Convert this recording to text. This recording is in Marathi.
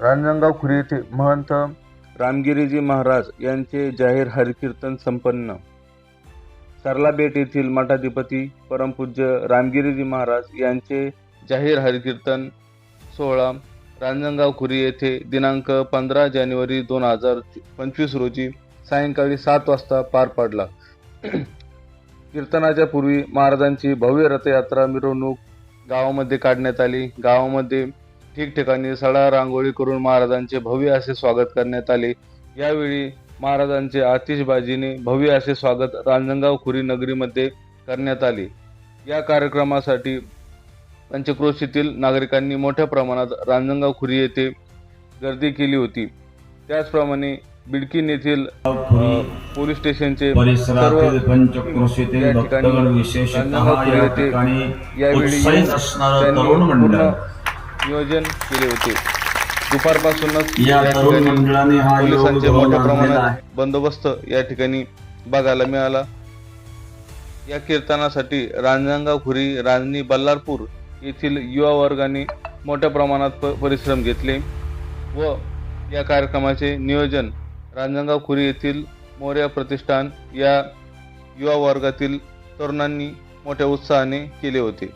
रांजणगाव खुरी येथे महंत रामगिरीजी महाराज यांचे जाहीर हरिकीर्तन संपन्न. सरलाबेट येथील मठाधिपती परमपूज्य रामगिरीजी महाराज यांचे जाहीर हरिकीर्तन सोहळा रांजणगाव खुरी येथे दिनांक पंधरा जानेवारी दोन हजार पंचवीस रोजी सायंकाळी सात वाजता पार पडला. कीर्तनाच्या पूर्वी महाराजांची भव्य रथयात्रा मिरवणूक गावामध्ये काढण्यात आली. गावामध्ये ठिकठिकाणी सडा रांगोळी करून महाराजांचे भव्य असे स्वागत करण्यात आले. यावेळी महाराजांचे आतिषबाजीने भव्य असे स्वागत रांजणगाव खुरी नगरीमध्ये करण्यात आले. या कार्यक्रमासाठी पंचक्रोशीतील नागरिकांनी मोठ्या प्रमाणात रांजणगाव खुरी येथे गर्दी केली होती. त्याचप्रमाणे बिडकीन येथील पोलीस स्टेशनचे सर्व या ठिकाणी रांजणगाव खुरी येथे यावेळी पूर्ण नियोजन केले होते. दुपारपासूनच या ठिकाणी पोलिसांचे मोठ्या प्रमाणात बंदोबस्त या ठिकाणी बघायला मिळाला. या कीर्तनासाठी रांजणगाव खुरी राजनी बल्लारपूर येथील युवा वर्गाने मोठ्या प्रमाणात परिश्रम घेतले व या कार्यक्रमाचे नियोजन रांजणगाव खुरी येथील मोर्या प्रतिष्ठान या युवा वर्गातील तरुणांनी मोठ्या उत्साहाने केले होते.